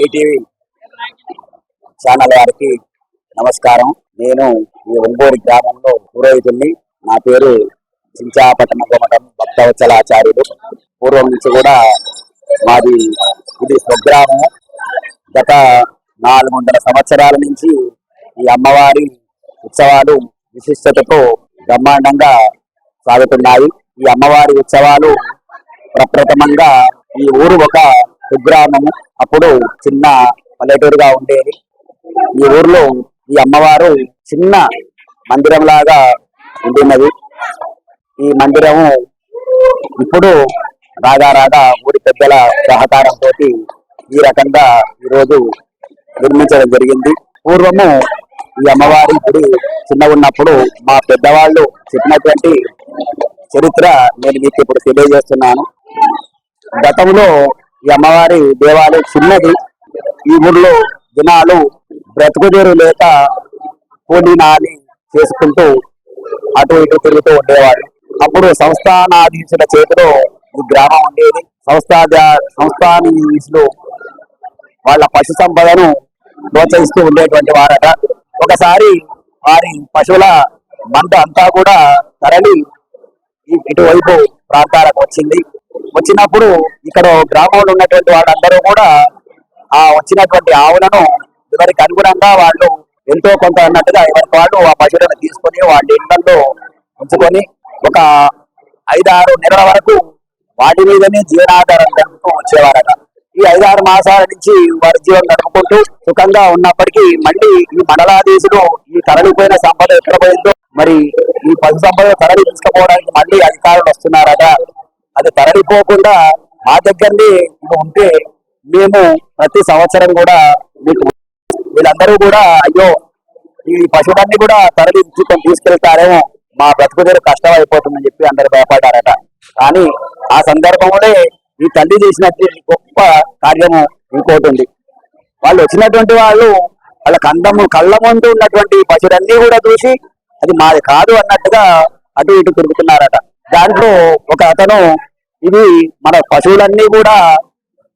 ETV channel వారికి నమస్కారం. నేను ఈ ఒంగోలు గ్రామంలో పురోహితుల్ని నా పేరు చించాపట్నం కోమటం భక్తవత్సలాచార్యుడు. పూర్వం నుంచి కూడా మాది ఇది స్వగ్రామం గత నాలుగు వందల సంవత్సరాల నుంచి ఈ అమ్మవారి ఉత్సవాలు విశిష్టతతో బ్రహ్మాండంగా సాగుతున్నాయి. ఈ అమ్మవారి ఉత్సవాలు ప్రప్రథమంగా ఈ ఊరు ఒక కుగ్రామము. అప్పుడు చిన్న పల్లెటూరుగా ఉండేది. ఈ ఊర్లో ఈ అమ్మవారు చిన్న మందిరం లాగా ఉండినది ఈ మందిరము ఇప్పుడు రాగా రాగా ఊరి పెద్దల సహకారంతో ఈ రకంగా ఈరోజు నిర్మించడం జరిగింది. పూర్వము ఈ అమ్మవారి గుడి చిన్న ఉన్నప్పుడు మా పెద్దవాళ్ళు చెప్పినటువంటి చరిత్ర నేను మీకు ఇప్పుడు తెలియజేస్తున్నాను. గతంలో ఈ అమ్మవారి దేవాలయం చిన్నది. ఈ ఊర్లో జనాలు బ్రతుకుదేరు లేక కూలీ నాలి చేసుకుంటూ అటు ఇటు తిరుగుతూ ఉండేవారు అప్పుడు సంస్థానాధీశుల చేతిలో ఈ గ్రామం ఉండేది. సంస్థా సంస్థానాధీశులు వాళ్ళ పశు సంపదను ప్రోత్సహిస్తూ ఉండేటువంటి వారట. ఒకసారి వారి పశువుల మంట అంతా కూడా తరలి ఇటువైపు ప్రాంతాలకు వచ్చింది. వచ్చినప్పుడు ఇక్కడ గ్రామంలో ఉన్నటువంటి వాళ్ళందరూ కూడా ఆ వచ్చినటువంటి ఆవులను ఎవరికి అనుగుణంగా వాళ్ళు ఎంతో కొంత అన్నట్టుగా ఎవరికి వాళ్ళు ఆ పశువులను తీసుకొని వాళ్ళ ఇళ్ళలో ఉంచుకొని ఒక ఐదారు నెలల వరకు వాటి మీదనే జీవనాధారం జరుపుతూ వచ్చేవారట. ఈ ఐదారు మాసాల నుంచి వారి జీవనం నడుపుకుంటూ సుఖంగా ఉన్నప్పటికీ మళ్ళీ ఈ మండలాధీశులు ఈ తరలిపోయిన సంపద ఎక్కడ పోయిందో మరి ఈ పశు సంపద తరలి తీసుకుపోవడానికి మళ్ళీ అధికారులు వస్తున్నారట. అది తరలిపోకుండా మా దగ్గరని ఉంటే మేము ప్రతి సంవత్సరం కూడా మీకు వీళ్ళందరూ కూడా అయ్యో ఈ పశువులన్నీ కూడా తరలి తీసుకెళ్తారేమో మా బ్రతుకుదేరు కష్టం అయిపోతుందని చెప్పి అందరు భయపడ్డారట. కానీ ఆ సందర్భంలో ఈ తల్లి చేసినటువంటి గొప్ప కార్యము ఇంకోటి ఉంది. వాళ్ళు వచ్చినటువంటి వాళ్ళు వాళ్ళ కందము కళ్ళ ముందు ఉన్నటువంటి పశువులన్నీ కూడా చూసి అది మాది కాదు అన్నట్టుగా అటు ఇటు తిరుగుతున్నారట. దాంట్లో ఒక అతను ఇది మన పశువులన్నీ కూడా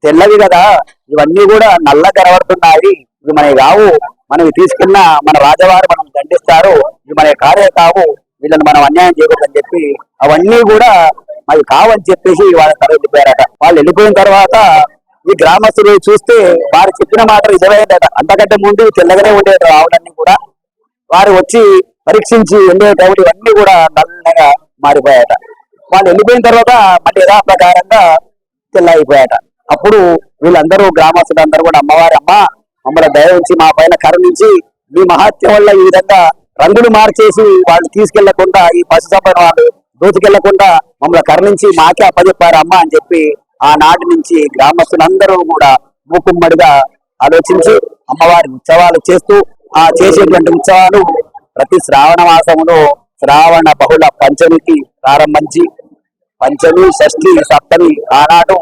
తెల్లవి కదా. ఇవన్నీ కూడా నల్ల కనబడుతున్నాయి. ఇవి మన కావు మనవి తీసుకున్న మన రాజవారు మనం దండిస్తారు. ఇవి మన కార్యం కావు వీళ్ళని మనం అన్యాయం చేయకూడదని చెప్పి అవన్నీ కూడా అవి కావని చెప్పేసి వాళ్ళ తర వాళ్ళు వెళ్ళిపోయిన తర్వాత ఈ గ్రామస్తులు చూస్తే వారు చెప్పిన మాట నిజమైందట. అంతకంటే ముందు తెల్లగానే ఉండేట ఆవులన్నీ కూడా. వారు వచ్చి పరీక్షించి వెళ్ళేటప్పుడు ఇవన్నీ కూడా నల్లగా మారిపోయాట వాళ్ళు వెళ్ళిపోయిన తర్వాత మళ్ళీ యథా ప్రకారంగా తెల్లయిపోయాట అప్పుడు వీళ్ళందరూ గ్రామస్తులందరూ కూడా అమ్మవారి అమ్మ మమ్మల్ని దయ ఉంచి మా పైన కరుణించి మీ మహత్యం వల్ల ఈ విధంగా రంగులు మార్చేసి వాళ్ళు తీసుకెళ్ళకుండా ఈ పశు సంపద వాళ్ళు దూచుకెళ్ళకుండా మమ్మల్ని కరుణించి మాకే అప్పజెప్పారు అమ్మ అని చెప్పి ఆనాటి నుంచి గ్రామస్తులందరూ కూడా మూకుమ్మడిగా ఆలోచించి అమ్మవారి ఉత్సవాలు చేస్తూ ఆ చేసేటువంటి ఉత్సవాలు ప్రతి శ్రావణ మాసంలో శ్రావణ బహుళ పంచమికి ప్రారంభించి పంచమి షష్ఠి సప్తమి ఆనాడు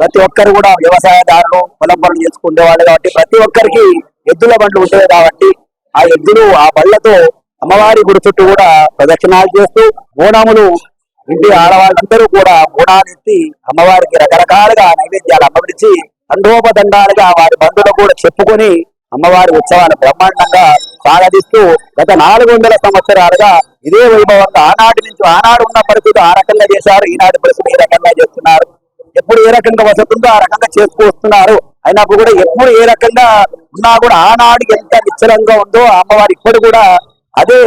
ప్రతి ఒక్కరు కూడా వ్యవసాయదారులు పొలం పనులు చేసుకునేవాళ్ళు కాబట్టి ప్రతి ఒక్కరికి ఎద్దుల బండ్లు ఉండేవి కాబట్టి ఆ ఎద్దులు ఆ బళ్ళతో అమ్మవారి గుడి చుట్టూ కూడా ప్రదక్షిణాలు చేస్తూ బోనాములు ఇంటి ఆడవాళ్ళందరూ కూడా బోనాలు ఎత్తి అమ్మవారికి రకరకాలుగా నైవేద్యాలు అమ్మబడిచి దండోపదండాలుగా వారి బంధువులు కూడా చెప్పుకొని అమ్మవారి ఉత్సవాన్ని బ్రహ్మాండంగా సాగదీస్తూ గత నాలుగు వందల సంవత్సరాలుగా ఇదే వైభవంగా ఆనాటి నుంచి ఆనాడు ఉన్న పరిస్థితి ఆ రకంగా చేశారు. ఈనాటి పరిస్థితి ఈ రకంగా చేస్తున్నారు. ఎప్పుడు ఏ రకంగా వసతి ఉందో ఆ రకంగా చేసుకొస్తున్నారు అయినప్పుడు కూడా ఎప్పుడు ఏ రకంగా ఉన్నా కూడా ఆనాడు ఎంత నిశ్చలంగా ఉందో అమ్మవారు ఇప్పుడు కూడా అదే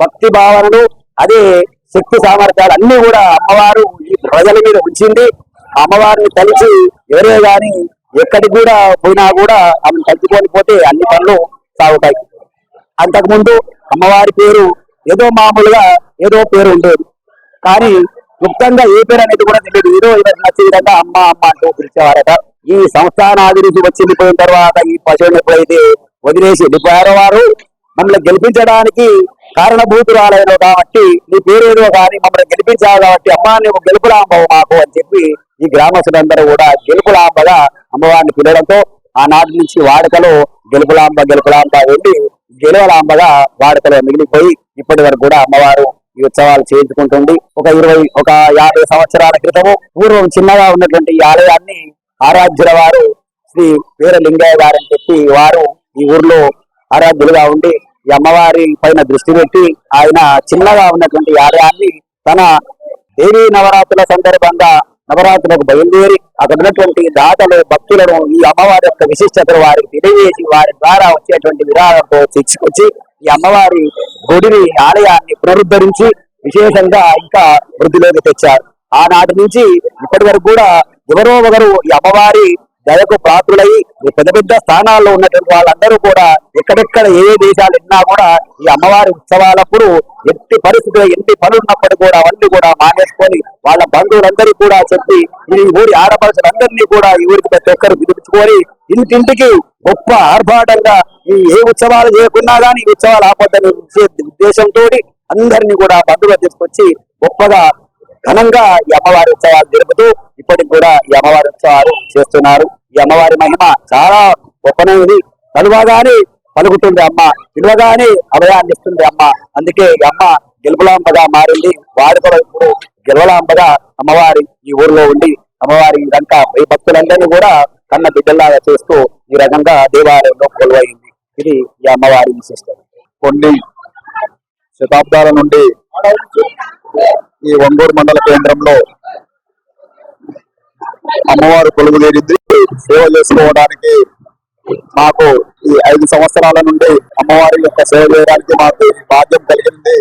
భక్తి భావనలు అదే శక్తి సామర్థ్యాలు అన్ని కూడా అమ్మవారు ఈ ప్రజల మీద ఉంచింది. అమ్మవారిని కలిసి ఎవరే గాని ఎక్కడికి కూడా పోయినా కూడా ఆమెను తలుచుకొని పోతే అన్ని పనులు సాగుతాయి. అంతకుముందు అమ్మవారి పేరు ఏదో మామూలుగా ఏదో పేరు ఉండేది. కానీ గుప్తంగా ఏ పేరు అనేది కూడా తెలియదు. ఏదో నచ్చే విధంగా అమ్మ అమ్మ అంటూ పిలిచేవారట. ఈ సంస్థానాభివృద్ధి వచ్చి వెళ్ళిపోయిన తర్వాత ఈ పశువుని ఎప్పుడైతే వదిలేసి వెళ్ళిపోయారో వారు మమ్మల్ని గెలిపించడానికి కారణభూతురాలైన కాబట్టి నీ పేరేదో కానీ మమ్మల్ని గెలిపించావు కాబట్టి అమ్మ నువ్వు గెలుపులాంబవు మాకు అని చెప్పి ఈ గ్రామస్తులందరూ కూడా గెలుపులాంబగా అమ్మవారిని పిలవడంతో ఆనాటి నుంచి వాడుకలో గెలుపులాంబ గెలుపులాంబ వెళ్ళి గెలవలాంబగా వాడుకలో మిగిలిపోయి ఇప్పటి వరకు కూడా అమ్మవారు ఈ ఉత్సవాలు చేయించుకుంటుంది. ఒక ఇరవై ఒక యాభై సంవత్సరాల క్రితము పూర్వం చిన్నగా ఉన్నటువంటి ఈ ఆలయాన్ని ఆరాధ్యుల వారు శ్రీ వీరలింగయ్య గారు అని చెప్పి వారు ఈ ఊర్లో ఆరాధ్యులుగా ఉండి ఈ అమ్మవారి పైన దృష్టి పెట్టి ఆయన చిన్నగా ఉన్నటువంటి ఆలయాన్ని తన దేవీ నవరాత్రుల సందర్భంగా నవరాత్రులకు బయలుదేరి అక్కడ ఉన్నటువంటి దాతలు భక్తులను ఈ అమ్మవారి యొక్క విశిష్టతను వారికి తెలియజేసి వారి ద్వారా వచ్చేటువంటి విరాళంతో తెచ్చుకొచ్చి ఈ అమ్మవారి గుడిని ఆలయాన్ని పునరుద్ధరించి విశేషంగా ఇంకా వృద్ధిలోకి తెచ్చారు. ఆనాటి నుంచి ఇప్పటి వరకు కూడా ఎవరో ఒకరు ఈ అమ్మవారి దయకు పాత్రులై ఈ పెద్ద పెద్ద స్థానాల్లో ఉన్నటువంటి వాళ్ళందరూ కూడా ఎక్కడెక్కడ ఏ దేశాలు ఉన్నా కూడా ఈ అమ్మవారి ఉత్సవాలప్పుడు ఎట్టి పరిస్థితులు ఎన్ని పనులు కూడా అవన్నీ కూడా మానేసుకొని వాళ్ళ బంధువులందరికీ కూడా చెప్పి ఈ ఊరి ఆడపడుచులందరినీ కూడా ఈ ఊరికి ప్రతి ఒక్కరు పిలుచుకొని ఇంటింటికి గొప్ప ఆర్భాటంగా ఈ ఏ ఉత్సవాలు చేయకున్నా కానీ ఈ ఉత్సవాలు ఆపద్దని ఉద్దేశంతో అందరినీ కూడా బంధువులు తీసుకొచ్చి గొప్పగా ఘనంగా ఈ అమ్మవారి ఉత్సవాలు జరుపుతూ ఇప్పటికి కూడా ఈ అమ్మవారి ఉత్సవాలు చేస్తున్నారు. ఈ అమ్మవారి మహిమ చాలా గొప్పనైనది కలువగానే పలుకుతుంది అమ్మ పిలువగానే అభయాన్ని ఇస్తుంది అమ్మ. అందుకే ఈ అమ్మ గెలుపులాంబగా మారింది. వారు కూడా ఇప్పుడు గెలవలాంబగా అమ్మవారి ఈ ఊర్లో ఉండి అమ్మవారి ఇదంతా ఈ భక్తులందరినీ కూడా కన్న బిడ్డలాగా చేస్తూ ఈ రకంగా దేవాలయంలో కొలువైంది. ఇది ఈ అమ్మవారి విశిష్టం కొన్ని శతాబ్దాల నుండి ఈ ఒంగూరు మండల కేంద్రంలో అమ్మవారు కొలుగు తీరింది సేవ చేసుకోవడానికి మాకు ఈ ఐదు సంవత్సరాల నుండి అమ్మవారి యొక్క సేవ చేయడానికి మాకు భాగ్యం కలిగింది.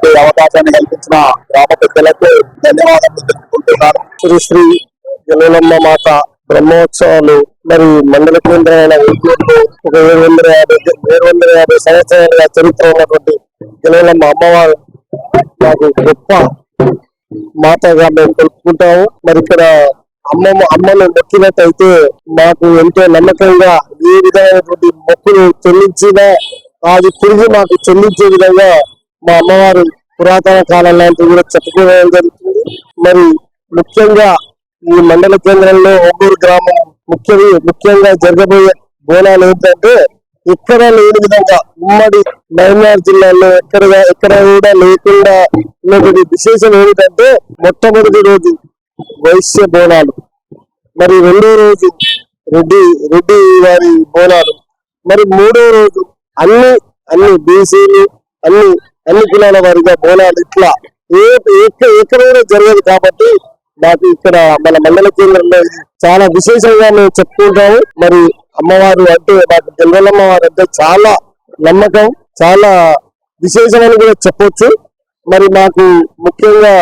ఈ అవకాశాన్ని కల్పించిన గ్రామ పెద్దలకు ధన్యవాదాలు తెలుపుకుంటున్నాను. శ్రీ శ్రీ జలలమ్మ మాత బ్రహ్మోత్సవాలు మరి మండల కేంద్రమైన ఊళ్ళూరులో ఒక ఏడు వందల యాభై ఏడు వందల యాభై సంవత్సరాలుగా చరిత్ర ఉన్నటువంటి జలలమ్మ అమ్మవారు మాకు గొప్ప మాతగా మేము తెలుసుకుంటాము. మరి ఇక్కడ అమ్మమ్మ అమ్మను మొక్కినట్టయితే మాకు ఎంతో నమ్మకంగా ఏ విధమైనటువంటి మొక్కులు చెల్లించినా అది తిరిగి మాకు చెల్లించే విధంగా మా అమ్మవారు పురాతన కాలం లాంటివి కూడా చెప్పుకోవడం జరుగుతుంది. మరి ముఖ్యంగా ఈ మండల కేంద్రంలో ఒంగూరు గ్రామం ముఖ్య ముఖ్యంగా జరగబోయే బోనాలు ఏంటంటే ఎక్కడ లేని విధంగా ఉమ్మడి మహబూబాబాద్ జిల్లాలో ఎక్కడ ఎక్కడ కూడా లేకుండా ఉన్నటువంటి విశేషం ఏమిటంటే మొట్టమొదటి రోజు వైశ్య బోనాలు. మరి రెండో రోజు రెడ్డి రెడ్డి వారి బోనాలు. మరి మూడో రోజు అన్ని అన్ని బీసీలు అన్ని అన్ని కులాల వారిగా బోనాలు ఇట్లా ఏ ఎక్కడ జరగదు కాబట్టి మాకు ఇక్కడ మన మండల కేంద్రంలో చాలా విశేషంగా మేము చెప్పుకుంటాము. మరి అమ్మవారు అంటే మాకు గెలవలమ్మవారు అంటే చాలా నమ్మకం చాలా విశేషమని కూడా చెప్పొచ్చు. మరి మాకు ముఖ్యంగా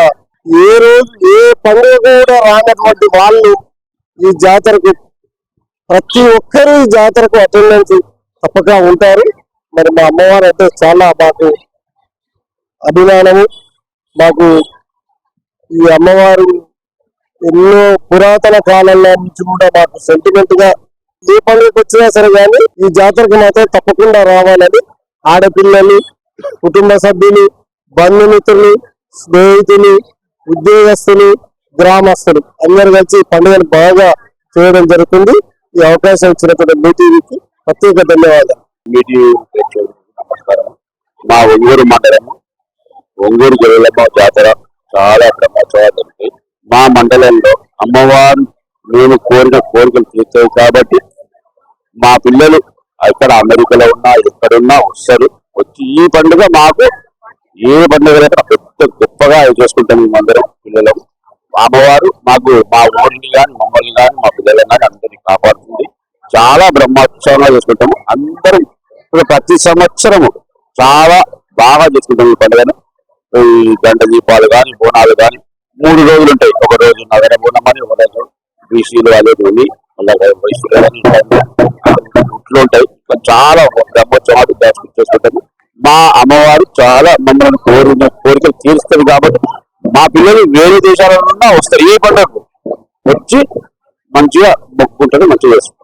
ఏ రోజు ఏ పండుగ కూడా రానటువంటి వాళ్ళు ఈ జాతరకు ప్రతి ఒక్కరు ఈ జాతరకు అటెండెన్స్ తప్పక ఉంటారు. మరి మా అమ్మవారు అంటే చాలా మాకు అభిమానము. మాకు ఈ అమ్మవారు ఎన్నో పురాతన కాలంలో నుంచి కూడా మాకు సెంటిమెంట్గా ఏ పండుగకు వచ్చినా సరే కానీ ఈ జాతరకు మాత్రం తప్పకుండా రావాలని ఆడపిల్లలు కుటుంబ సభ్యులు బంధుమిత్రులు స్నేహితులు ఉద్యోగస్తులు గ్రామస్తులు అందరు కలిసి ఈ పండుగను బాగా చేయడం జరుగుతుంది. ఈ అవకాశం ఇచ్చినటువంటి మీటింగ్కి ప్రత్యేక ధన్యవాదాలు. నమస్కారం. మా ఒంగూరు మండలం ఒంగూరు జిల్లాలో జాతర చాలా బ్రహ్మోత్సవాలు మా మండలంలో అమ్మవారు మేము కోరిన కోరికలు తీర్చావు కాబట్టి మా పిల్లలు ఎక్కడ అమెరికాలో ఉన్నా ఎక్కడున్నా వస్తారు. వచ్చి ఈ పండుగ మాకు ఏ పండుగ పెద్ద గొప్పగా చేసుకుంటాం మేమందరం పిల్లలు. అమ్మవారు మాకు మా ఊరిని కానీ మమ్మల్ని కానీ మా పిల్లలని కానీ అందరినీ కాపాడుతుంది. చాలా బ్రహ్మోత్సవంగా చేసుకుంటాము. అందరం ఇప్పుడు ప్రతి సంవత్సరము చాలా బాగా చేసుకుంటాము ఈ పండుగను. ఈ గంట దీపాలు కానీ బోనాలు కానీ మూడు రోజులు ఉంటాయి. ఒక రోజు నగర బోనం అని ఒక రోజు బీసీలు అదే భూమి మళ్ళీ వయసులు చెట్లు ఉంటాయి. ఇట్లా చాలా బ్రహ్మోత్సవాలు చేసుకు- చేసుకుంటాము మా అమ్మవారు చాలా మమ్మల్ని కోరిన కోరికలు తీరుస్తుంది కాబట్టి మా పిల్లలు వేరే దేశాల నుండి వస్తారు. ఏ పండుగ వచ్చి మంచిగా మొక్కుకుంటారు మంచిగా చేస్తారు